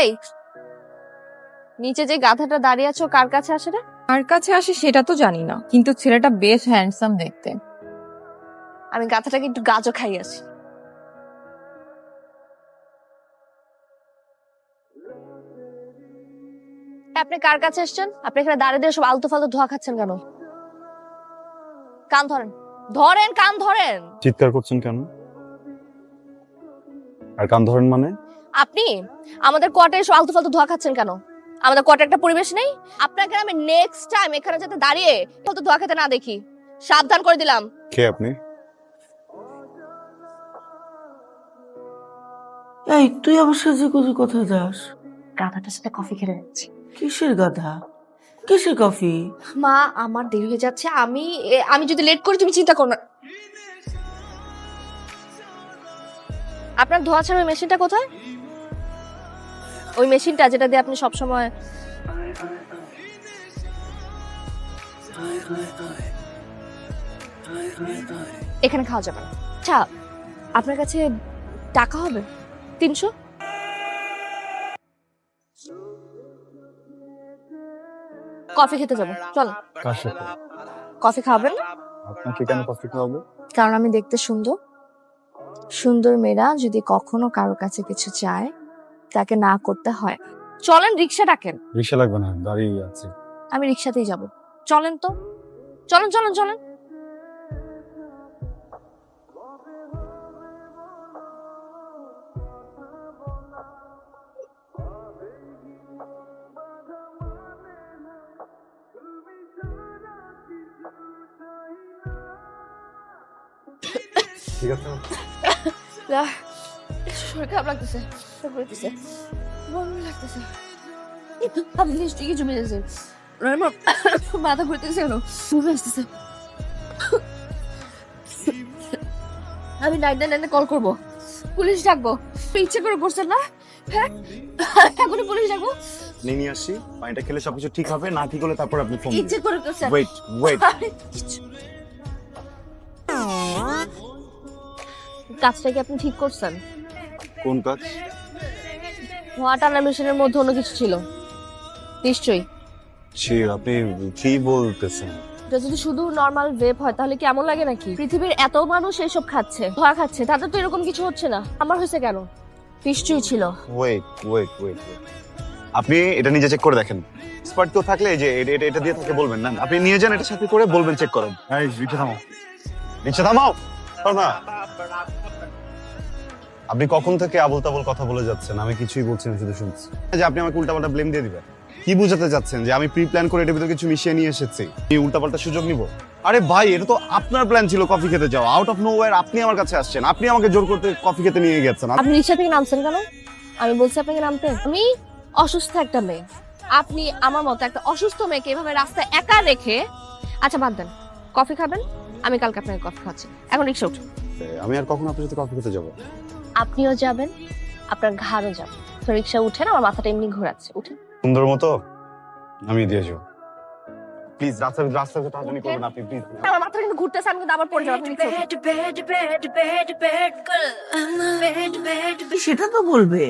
এই নিচে যে গাধাটা দাঁড়িয়ে আছো কার কাছে আসে রে? কার কাছে আসে সেটা তো জানি না কিন্তু ছেলেটা বেশ হ্যান্ডসাম দেখতে। আমি গাধাটাকে একটু গাজো খাই আসি। আপনি কার কাছে এসছেন আপনি এখানে দাঁড়িয়ে দিয়ে সব আলতু ফালতু ধোয়া খাচ্ছেন কেন? কান ধরেন। ধরেন কান ধরেন। চিৎকার করছেন কেন? আর কান ধরেন মানে? আপনি আমাদের কোয়ার্টারে এসে আলতু ফালতু ধোয়া খাচ্ছেন কেন? আমাদের কোয়ার্টার একটা পরিবেশ নেই? আপনাকে আমি নেক্সট টাইম এখানে যাতে দাঁড়িয়ে ফালতু ধোয়া খেতে না দেখি। সাবধান করে দিলাম। কে আপনি? এই তুই আমার সাথে কোথায় কোথায় যাস। গাধাটার সাথে কফি খেতে যাচ্ছি কিসের গাধা? কিসের কফি মা, আমার দেরি হয়ে যাচ্ছে। আমি, এ- আমি যদি লেট করি, তুমি চিন্তা করো না। আপনার ধোয়া ছাড়া ওই মেশিনটা কোথায়? ওই মেশিনটা যেটা দিয়ে আপনি সব সময় এখানে খাওয়া যাবে না। আচ্ছা আপনার কাছে টাকা হবে? তিনশো? কফি খেতে যাব। চলো। কার সাথে কফি খাবেন? না আপনাকে কেন কফি খাওয়াবো? কারণ আমি দেখতে সুন্দর। সুন্দর মেয়েরা যদি কখনো কারও কাছে কিছু চায় তাকে না করতে হয়। চলেন রিক্সা ডাকেন। রিক্সা লাগবে না দাঁড়িয়ে আছে। আমি রিক্সাতেই যাব। চলেন তো। চলেন চলেন চলেন। ঠিক আছে। আহ, শরীর খারাপ লাগতেছে শরীর করতেছে বমি লাগতেছে। আমি লিপস্টিকে জমে যাচ্ছে আমার মাথা ঘুরতেছে কেন? বমি আসতেছে। আমি নাইন নাইন কল করব। পুলিশ ডাকবো। ইচ্ছে করে করছেন না? হ্যাঁ? এখনই পুলিশ ডাকবো? নিয়ে নিয়ে আসি পানিটা খেলে সবকিছু ঠিক হবে না ঠিক হলে তারপর আপনি ফোন ইচ্ছে করে করছেন ওয়েট ওয়েট কাজটা কি আপনি ঠিক করছেন? কোন কাজ? ধোয়া টানা মেশিনের মধ্যে অন্য কিছু ছিল? নিশ্চয়ই। ছি আপনি কি বলতেছেন? এটা যদি শুধু নর্মাল ভেপ হয় তাহলে কেমন লাগে নাকি? পৃথিবীর এত মানুষ এসব খাচ্ছে ধোয়া খাচ্ছে তাতে তো এরকম কিছু হচ্ছে না। আমার হয়েছে কেন? নিশ্চয়ই ছিল। ওয়েট ওয়েট ওয়েট আপনি এটা নিজে চেক করে দেখেন। এক্সপার্ট তো থাকলে যে এটা- এটা এটা দিয়ে তাকে বলবেন না? আপনি নিয়ে যান এটা সাথে করে বলবেন চেক করেন। এই রিক্সা থামাও। রিক্সা থামাও! না আপনি কখন থেকে আবল তাবল কথা বলে যাচ্ছেন? আমি কিছুই বলছি না শুধু শুনছি। যে আপনি আমাকে উল্টাপাল্টা ব্লেম দিয়ে দিবেন। কি বুঝাতে যাচ্ছেন যে আমি প্রি প্ল্যান করে এটার ভিতরে কিছু মিশিয়ে নিয়ে এসেছি? এই উল্টাপাল্টা সুযোগ নিব? আরে ভাই এটা তো আপনার প্ল্যান ছিল কফি খেতে যাওয়া। আউট অফ নো আপনি আমার কাছে আসছেন। আপনি আমাকে জোর করতে কফি খেতে নিয়ে গেছেন। আপনি রিক্সা থেকে নামছেন কেন? আমি বলছি আপনাকে নামতে আমি অসুস্থ একটা মেয়ে। আপনি আমার মতো একটা অসুস্থ মেয়েকে এভাবে রাস্তায় একা রেখে আচ্ছা বাদ দেন। কফি খাবেন? আমি কালকে আপনাকে কফি খাচ্ছি এখন রিক্সা উঠুন। আমি আর কখন আপনার সাথে কফি খেতে যাব আপনিও যাবেন আপনার ঘাড়ও যাবে। তো রিক্সা উঠেন আমার মাথাটা এমনি ঘোরাচ্ছে উঠেন সুন্দর মতো? আমি দিয়ে যাব। প্লিজ রাস্তা রাস্তা টানাটানি করবেন আপনি প্লিজ। আমার মাথা কিন্তু ঘুরতেছে আমি কিন্তু আবার পড়ে যাব। সেটা তো বলবে।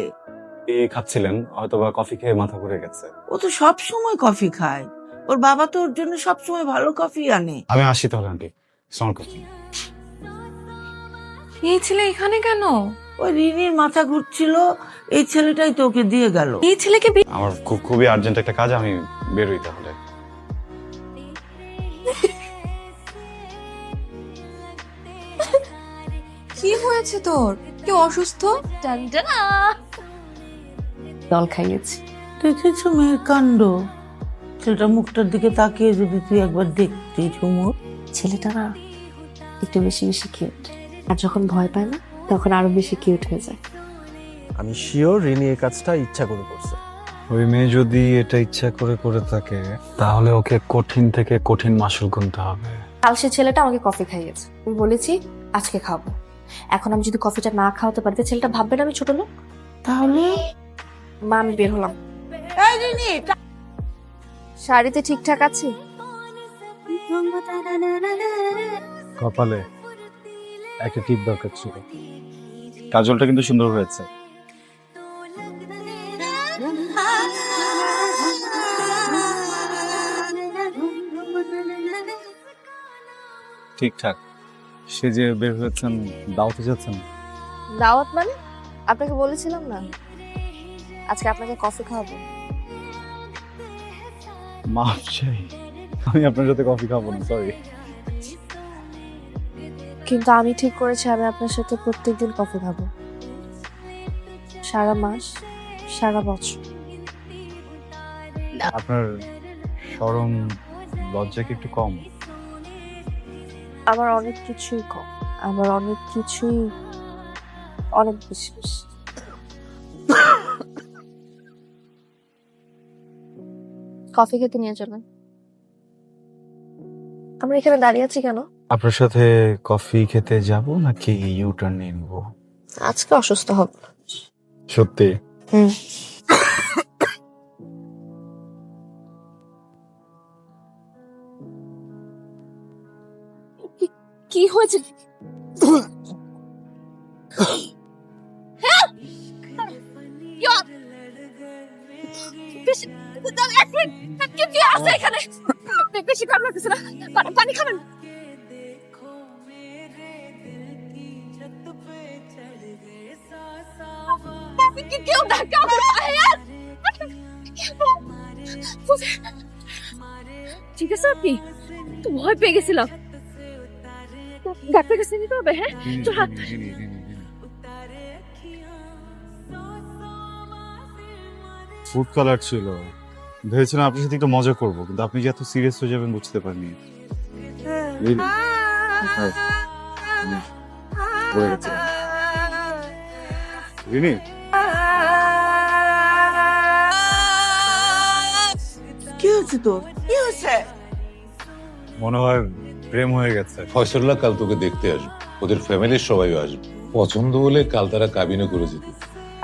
এই খাচ্ছিলেন হয়তো বা কফি খেয়ে মাথা ঘুরে গেছে। ও তো সব সময় কফি খায়। ওর বাবা তো ওর জন্য সব সময় ভালো কফি আনে। আমি আসি তাহলে আন্টি। সালাম কফি এই ছেলে এখানে কেন? ওই রিনির মাথা ঘুরছিল এই ছেলেটাই তো ওকে দিয়ে গেল। এই ছেলেকে বি- আমার খুব খুবই আর্জেন্ট একটা কাজ আমি বেরোই তাহলে। কি হয়েছে তোর? কেউ অসুস্থ? টানটানা। জল খাইয়েছি। দেখেছ মেয়ের কাণ্ড? ছেলেটা মুখটার দিকে তাকিয়ে যদি তুই একবার দেখতি ঝুমুর। ছেলেটা না একটু বেশি বেশি কিউট আর যখন ভয় পায় না তখন আরও বেশি কিউট হয়ে যায়। আমি শিওর রিনি এই কাজটা ইচ্ছা করে করছে। ওই মেয়ে যদি এটা ইচ্ছা করে করে থাকে তাহলে ওকে কঠিন থেকে কঠিন মাসুল গুনতে হবে। কাল সে ছেলেটা আমাকে কফি খাইয়েছে। আমি বলেছি আজকে খাব। এখন আমি যদি কফিটা না খাওয়াতে পারি তো ছেলেটা ভাববে না আমি ছোট লোক। তাহলে মা আমি বের হলাম। এই রিনি শাড়িতে ঠিকঠাক আছে? কপালে একটা টিপ দরকার ছিল। কাজলটা কিন্তু সুন্দর হয়েছে। ঠিকঠাক সে যে বের হয়েছেন দাওতে যাচ্ছেন? দাওয়াত মানে? আপনাকে বলেছিলাম না? আজকে আপনাকে কফি খাওয়াবো। মাফ চাই। আমি আপনার সাথে কফি খাব না সরি কিন্তু আমি ঠিক করেছি আমি আপনার সাথে প্রত্যেকদিন কফি খাব। সারা মাস সারা বছর। আপনার সরম লজ্জা কি একটু কম? আমার অনেক কিছুই কম। আমার অনেক কিছুই অনেক বেশি বেশি কফি খেতে নিয়ে চলেন। আমরা এখানে দাঁড়িয়ে আছি কেন? আপনার সাথে কফি খেতে যাব নাকি ইউ টার্ন নিয়ে নিব? আজকে অসুস্থ হব। সত্যি? হুম। কি- কি হয়েছে? হ্যাঁ? বেশি- কি আছে এখানে? বেশি খারাপ লাগতেছে না। পানি খাবেন? কি- কেউ ধাক্কা আমার পায়ে আর- ঠিক আছে আপনি তো ভয় পেয়ে গেছিলাম। ডাক্তার কাছে নিতে হবে হ্যাঁ? চল, হাত- ফুড কালার ছিল। ভেবেছিলাম আপনার সাথে একটু মজা করব কিন্তু আপনি যে এত সিরিয়াস হয়ে যাবেন বুঝতে পারিনি। Really? পড়ে গেছে। হয়েছে তোর কি হয়েছে? মনে হয় প্রেম হয়ে গেছে। ফয়সল্লা কাল তোকে দেখতে আসবে। ওদের ফ্যামিলির সবাই আসবে। পছন্দ হলে কাল তারা কাবিনে করে যেত।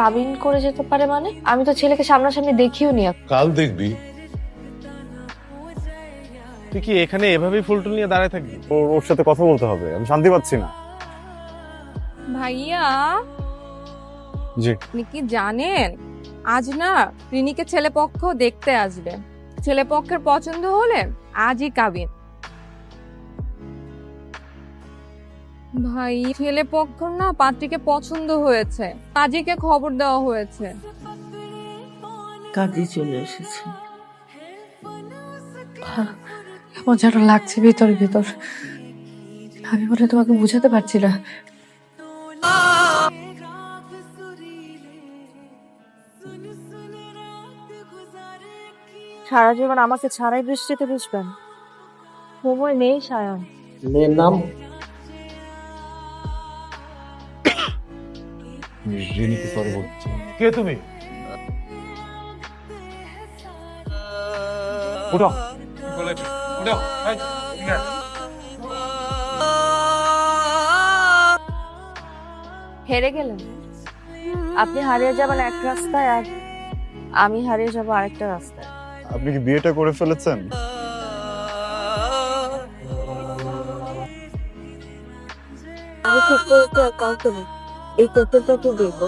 কাবিন করে যেতে পারে মানে? আমি তো ছেলেকে সামনাসামনি দেখিও নি এখন। কাল দেখবি। তুই কি এখানে এভাবেই ফুলটুল নিয়ে দাঁড়ায় থাকবি? ওর ওর সাথে কথা বলতে হবে। আমি শান্তি পাচ্ছি না। ভাইয়া? জি। আপনি কি জানেন? আজ না রিনিকে ছেলে পক্ষ দেখতে আসবে। ছেলে পক্ষের পছন্দ হলে আজই কাবিন। ভাই ছেলে পক্ষ না পাত্রীকে পছন্দ হয়েছে। কাজীকে খবর দেওয়া হয়েছে। কাজে চলে এসেছে। কেমন যেন লাগছে ভিতর ভিতর। আমি বলে তোমাকে বুঝাতে পারছি না। সারা জীবন আমাকে ছাড়াই বৃষ্টিতে ভিজবেন। সময় নেই সায়ন। মেয়ের নাম? রিনিকে সরি বলছি। কে তুমি? উঠো। হেরে গেলেন। আপনি হারিয়ে যাবেন এক রাস্তায় আর আমি হারিয়ে যাব আরেকটা রাস্তায়। আপনি কি বিয়েটা করে ফেলেছেন? কাউকে এই তথ্যটা কি দেখব